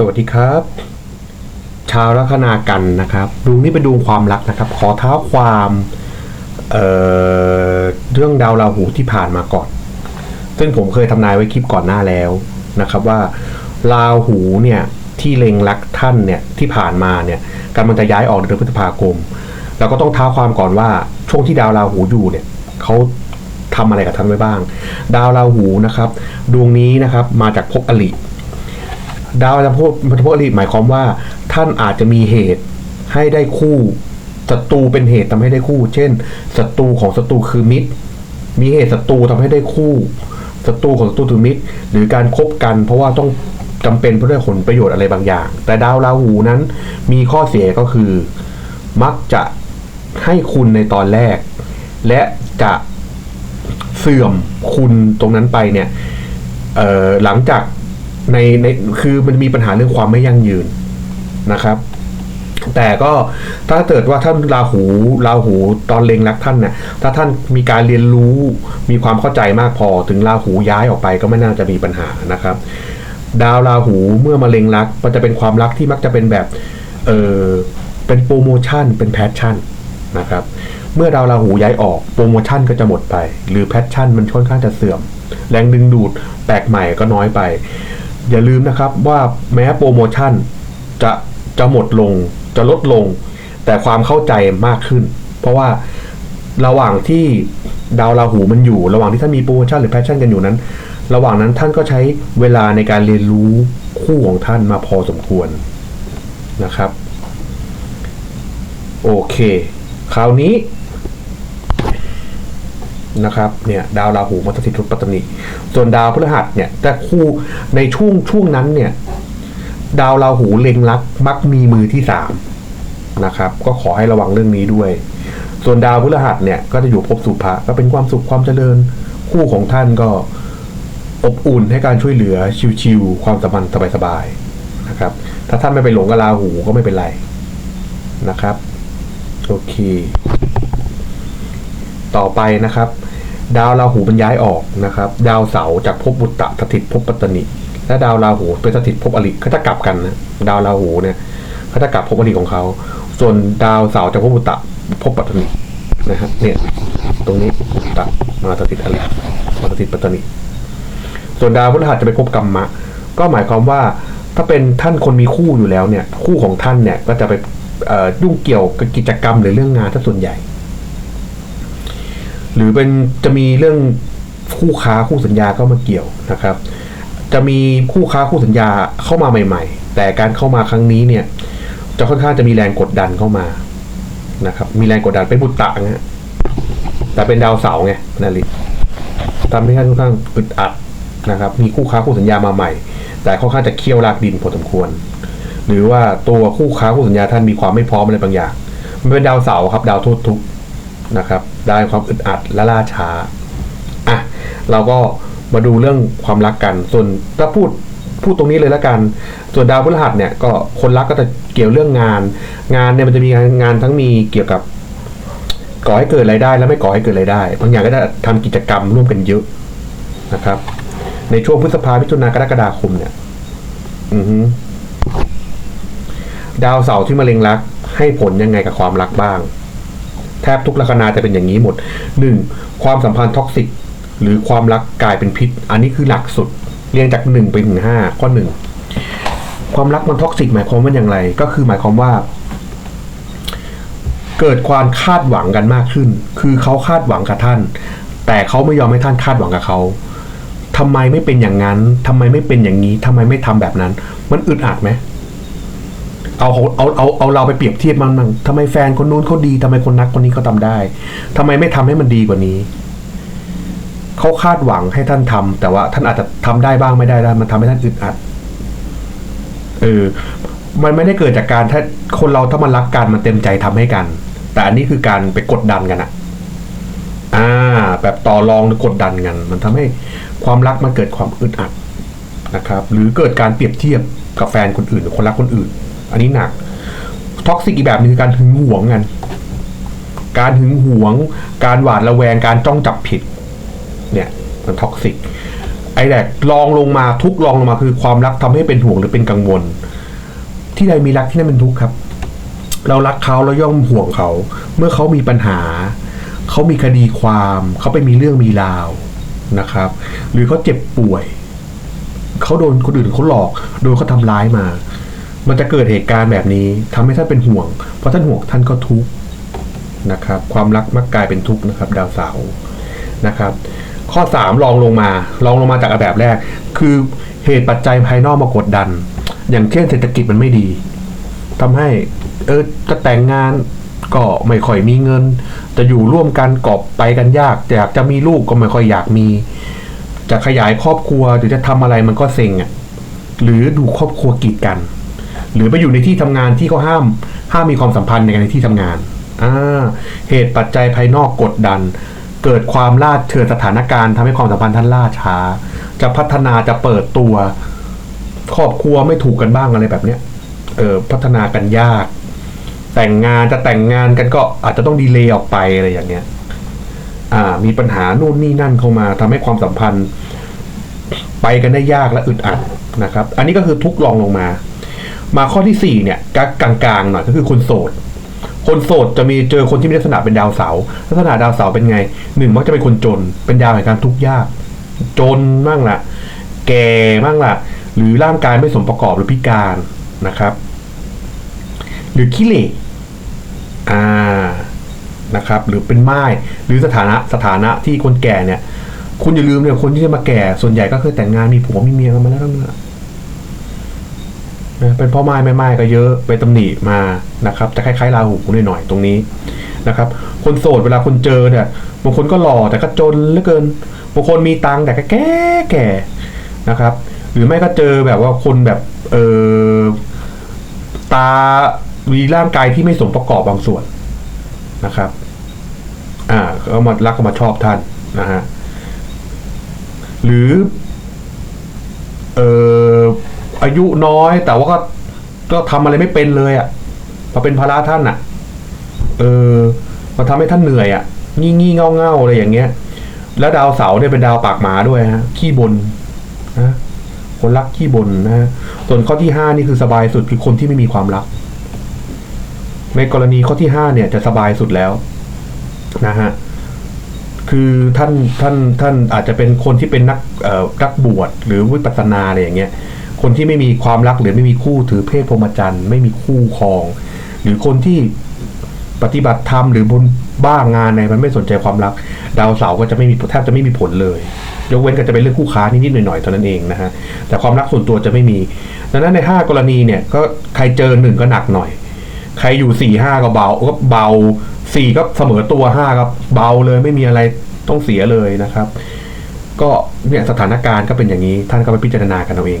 สวัสดีครับ ชาวลัคนากันนะครับดวงนี้เป็นดวงความรักนะครับ ขอเท้าความเเรื่องดาวราหูที่ผ่านมาก่อน ซึ่งผมเคยทำนายไว้คลิปก่อนหน้าแล้วนะครับว่าราหูเนี่ยที่เล็งรักท่านเนี่ยที่ผ่านมาเนี่ยกำลังจะย้ายออกเดือนพฤษภาคม เราก็ต้องเท้าความก่อนว่าช่วงที่ดาวราหูอยู่เนี่ยเขาทำอะไรกับท่านไว้บ้าง ดาวราหูนะครับ ดวงนี้นะครับมาจากภพอลิ ดาวจำพวกมันพวกอริหมายความว่า ท่านอาจจะมีเหตุให้ได้คู่ศัตรูเป็นเหตุทำให้ได้คู่ เช่นศัตรูของศัตรูคือมิตร มีเหตุศัตรูทำให้ได้คู่ศัตรูของศัตรูคือมิตร หรือการคบกัน เพราะว่าต้องจำเป็นเพื่อได้ผลประโยชน์อะไรบางอย่าง แต่ดาวราหูนั้นมีข้อเสียก็คือ มักจะให้คุณในตอนแรก และจะเสื่อมคุณตรงนั้นไปเนี่ยหลังจาก ในในคือมันมีปัญหาเรื่องความไม่ยั่งยืนนะครับ แต่ก็ถ้าเกิดว่าท่านราหูราหูตอนเล็งรักท่านเนี่ยถ้าท่านมีการเรียนรู้มีความเข้าใจมากพอถึงราหูย้ายออกไปก็ไม่น่าจะมีปัญหานะครับ ดาวราหูเมื่อมาเล็งรักมันจะเป็นความรักที่มักจะเป็นแบบเออเป็นโปรโมชั่นเป็นแพชชั่นนะครับเมื่อดาวราหูย้ายออกโปรโมชั่นก็จะหมดไป หรือแพชชั่นมันค่อนข้างจะเสื่อม แรงดึงดูดแปลกใหม่ก็น้อยไป อย่าลืมนะครับว่าแม้โปรโมชั่นจะจะหมดลงจะลดลง แต่ความเข้าใจมากขึ้น เพราะว่าระหว่างที่ดาวราหูมันอยู่ ระหว่างที่ท่านมีโปรโมชั่นหรือแพชชั่นกันอยู่นั้น ระหว่างนั้นท่านก็ใช้เวลาในการเรียนรู้คู่ของท่านมาพอสมควรนะครับ โอเค คราวนี้ นะครับเนี่ยดาวราหูมัตติตทุปัตตนิส่วนดาวพฤหัสเนี่ยแต่คู่ในช่วงช่วงนั้นเนี่ยดาวราหูเล็งรักมักมีมือที่สามนะครับก็ขอให้ระวังเรื่องนี้ด้วย ส่วนดาวพฤหัสเนี่ยก็จะอยู่ภพสุภะก็เป็นความสุขความเจริญ คู่ของท่านก็อบอุ่นให้การช่วยเหลือชิวๆความสัมพันธ์สบายๆนะครับ ถ้าท่านไม่ไปหลงกับราหูก็ไม่เป็นไรนะครับ โอเค ต่อไปนะครับ ดาวราหูมันย้ายออกนะครับ ดาวเสาจากภพบุตตะสถิตภพปัตตนิและดาวราหูเป็นสถิตภพอริเขาจะกลับกันนะดาวราหูเนี่ยเขาจะกลับภพอริของเขา ส่วนดาวเสาจากภพบุตตะภพปัตตนินะฮะเนี่ยตรงนี้บุตตะมาสถิตอริมาสถิตปัตตนิส่วนดาวพฤหัสจะไปภพกรรมะ ก็หมายความว่าถ้าเป็นท่านคนมีคู่อยู่แล้วเนี่ย คู่ของท่านเนี่ยก็จะไปยุ่งเกี่ยวกับกิจกรรมหรือเรื่องงานถ้าส่วนใหญ่ หรือเป็นจะมีเรื่องคู่ค้าคู่สัญญาเข้ามาเกี่ยวนะครับ จะมีคู่ค้าคู่สัญญาเข้ามาใหม่ ๆ แต่การเข้ามาครั้งนี้เนี่ย จะค่อนข้างจะมีแรงกดดันเข้ามานะครับ มีแรงกดดันเป็นบุตตะนะฮะแต่เป็นดาวเสาร์ไงนาริทำให้ท่านค่อนข้างอึดอัดนะครับ มีคู่ค้าคู่สัญญามาใหม่ แต่ค่อนข้างจะเคี่ยวรากดินพอสมควร หรือว่าตัวคู่ค้าคู่สัญญาท่านมีความไม่พร้อมอะไรบางอย่าง มันเป็นดาวเสาร์ครับ ดาวโทษทุกนะครับ ได้ความอึดอัดและล่าช้าอะเราก็มาดูเรื่องความรักกัน ส่วนถ้าพูดพูดตรงนี้เลยแล้วกัน ส่วนดาวพฤหัสเนี่ยก็คนรักก็จะเกี่ยวเรื่องงาน งานเนี่ยมันจะมีงานทั้งมีเกี่ยวกับก่อให้เกิดรายได้และไม่ก่อให้เกิดรายได้บางอย่างก็จะทำกิจกรรมร่วมกันเยอะนะครับ ในช่วงพฤษภาพิจารณากรกฎาคมเนี่ย อือฮึดาวเสาร์ที่มะเร็งรัก ให้ผลยังไงกับความรักบ้าง แทบทุกลัคนาจะเป็นอย่างนี้หมดหนึ่งความสัมพันธ์ท็อกซิกหรือความรักกลายเป็นพิษ อันนี้คือหลักสุด เรียงจากหนึ่งไปถึงห้าข้อหนึ่งความรักมันท็อกซิกหมายความว่าอย่างไร ก็คือหมายความว่า เกิดความคาดหวังกันมากขึ้น คือเขาคาดหวังกับท่าน แต่เขาไม่ยอมให้ท่านคาดหวังกับเขาทำไมไม่เป็นอย่างนั้นทำไมไม่เป็นอย่างนี้ทำไมไม่ทำแบบนั้น มันอึดอัดไหม เอาเอาเอาเอาเราไปเปรียบเทียบมันมั่งทำไมแฟนคนนู้นเขาดีทำไมคนนักคนนี้เขาทำได้ทำไมไม่ทำให้มันดีกว่านี้เขาคาดหวังให้ท่านทำแต่ว่าท่านอาจจะทำได้บ้างไม่ได้ได้มันทำให้ท่านอึดอัดเออมันไม่ได้เกิดจากการถ้าคนเราถ้ามันรักกันมันเต็มใจทำให้กัน แต่อันนี้คือการไปกดดันกันอะอ่า แบบต่อรองหรือกดดันกัน มันทำให้ความรักมันเกิดความอึดอัดนะครับ หรือเกิดการเปรียบเทียบกับแฟนคนอื่นหรือคนรักคนอื่น อันนี้หนักท็อกซิกอีกแบบหนึงคือการหึงหวงกัน การหึงหวง การหวาดระแวงการจ้องจับผิด เนี่ยมันท็อกซิกไอแดกลองลงมาทุกลองลงมาคือความรักทำให้เป็นห่วงหรือเป็นกังวล ที่ใดมีรักที่นั่นเป็นทุกข์ครับ เรารักเขาเราย่อมห่วงเขา เมื่อเขามีปัญหา เขามีคดีความ เขาไปมีเรื่องมีราวนะครับ หรือเขาเจ็บป่วย เขาโดนคนอื่นเขาหลอก โดนเขาทำร้ายมา มันจะเกิดเหตุการณ์แบบนี้ทำให้ท่านเป็นห่วง เพราะท่านห่วงท่านก็ทุกข์นะครับ ความรักมักกลายเป็นทุกข์นะครับ ดาวเสาร์นะครับ ข้อสามลองลงมาลองลงมาจากแบบแรก คือเหตุปัจจัยภายนอกมากดดัน อย่างเช่นเศรษฐกิจมันไม่ดีทำให้เออจะแต่งงานก็ไม่ค่อยมีเงิน จะอยู่ร่วมกันกอบไปกันยากอยากจะมีลูกก็ไม่ค่อยอยากมี จะขยายครอบครัวหรือจะทำอะไรมันก็เซ็งอะหรือดูครอบครัวกีดกัน หรือไปอยู่ในที่ทำงานที่เขาห้ามห้ามมีความสัมพันธ์ในการในที่ทำงานอ่าเหตุปัจจัยภายนอกกดดัน เกิดความล่าเชิญสถานการณ์ทำให้ความสัมพันธ์ท่านล่าช้า จะพัฒนาจะเปิดตัว ครอบครัวไม่ถูกกันบ้างอะไรแบบเนี้ยเออพัฒนากันยาก แต่งงานจะแต่งงานกันก็อาจจะต้องดีเลย์ออกไปอะไรอย่างเงี้ยอ่า มีปัญหานู่นนี่นั่นเข้ามาทำให้ความสัมพันธ์ ไปกันได้ยากและอึดอัดนะครับ อันนี้ก็คือทุกลองลงมา มาข้อที่สี่เนี่ยกลางๆหน่อยก็คือคนโสด คนโสดจะมีเจอคนที่มีลักษณะเป็นดาวเสาลักษณะดาวเสาเป็นไงหนึ่งมักจะเป็นคนจน เป็นดาวแห่งการทุกข์ยาก จนบ้างละแก่บ้างละหรือร่างกายไม่สมประกอบหรือพิการนะครับ หรือขี้เหร่อ่านะครับ หรือเป็นไม้หรือสถานะสถานะที่คนแก่เนี่ย คุณอย่าลืมเนี่ยคนที่จะมาแก่ส่วนใหญ่ก็เคยแต่งงานมีผัวมีเมียกันมาแล้วทั้งนั้นนะ เป็นพ่อไม้แม่ไม้ก็เยอะไปตำหนิมานะครับจะคล้ายๆราหูหน่อยๆตรงนี้นะครับ คนโสดเวลาคนเจอเนี่ยบางคนก็หล่อแต่ก็จนเหลือเกินบางคนมีตังแต่ก็แก่แก่นะครับ หรือไม่ก็เจอแบบว่าคนแบบเออตามีร่างกายที่ไม่สมประกอบบางส่วนนะครับ อ่าก็มารักก็มาชอบท่านนะฮะหรือ อายุน้อย แต่ว่าก็ก็ทำอะไรไม่เป็นเลยอะ่ะพอเป็นภาระท่านอะ่ะ เออมาทำให้ท่านเหนื่อยอะ่ะงี่งี่เง่าเง่าอะไรอย่างเงี้ย แล้วดาวเสาร์เนี่ยเป็นดาวปากหมาด้วยฮะขี้บนนะคนรักขี้บนนะฮะส่วนข้อที่ห้านี่คือสบายสุดคือคนที่ไม่มีความรัก ในกรณีข้อที่ห้าเนี่ยจะสบายสุดแล้วนะฮะคือท่านท่านท่านอาจจะเป็นคนที่เป็นนักเอ่อนักบวชหรือวิปัสสนาอะไรอย่างเงี้ย คนที่ไม่มีความรักหรือไม่มีคู่ถือเพศพรหมจรรย์ ไม่มีคู่ครอง หรือคนที่ปฏิบัติธรรมหรือบนบ้างงานในมันไม่สนใจความรัก ดาวเสาร์ก็จะไม่มีแทบจะไม่มีผลเลย ยกเว้นก็จะเป็นเรื่องคู่ค้านิดๆหน่อยๆเท่านั้นเองนะฮะแต่ความรักส่วนตัวจะไม่มีดังนั้นในห้ากรณีเนี่ยก็ใครเจอหนึ่งก็หนักหน่อย ใครอยู่สี่ห้าก็เบาก็เบาสี่ก็เสมอตัวห้าก็เบาเลยไม่มีอะไรต้องเสียเลยนะครับ ก็เนี่ยสถานการณ์ก็เป็นอย่างนี้ท่านก็ไปพิจารณากันเอาเอง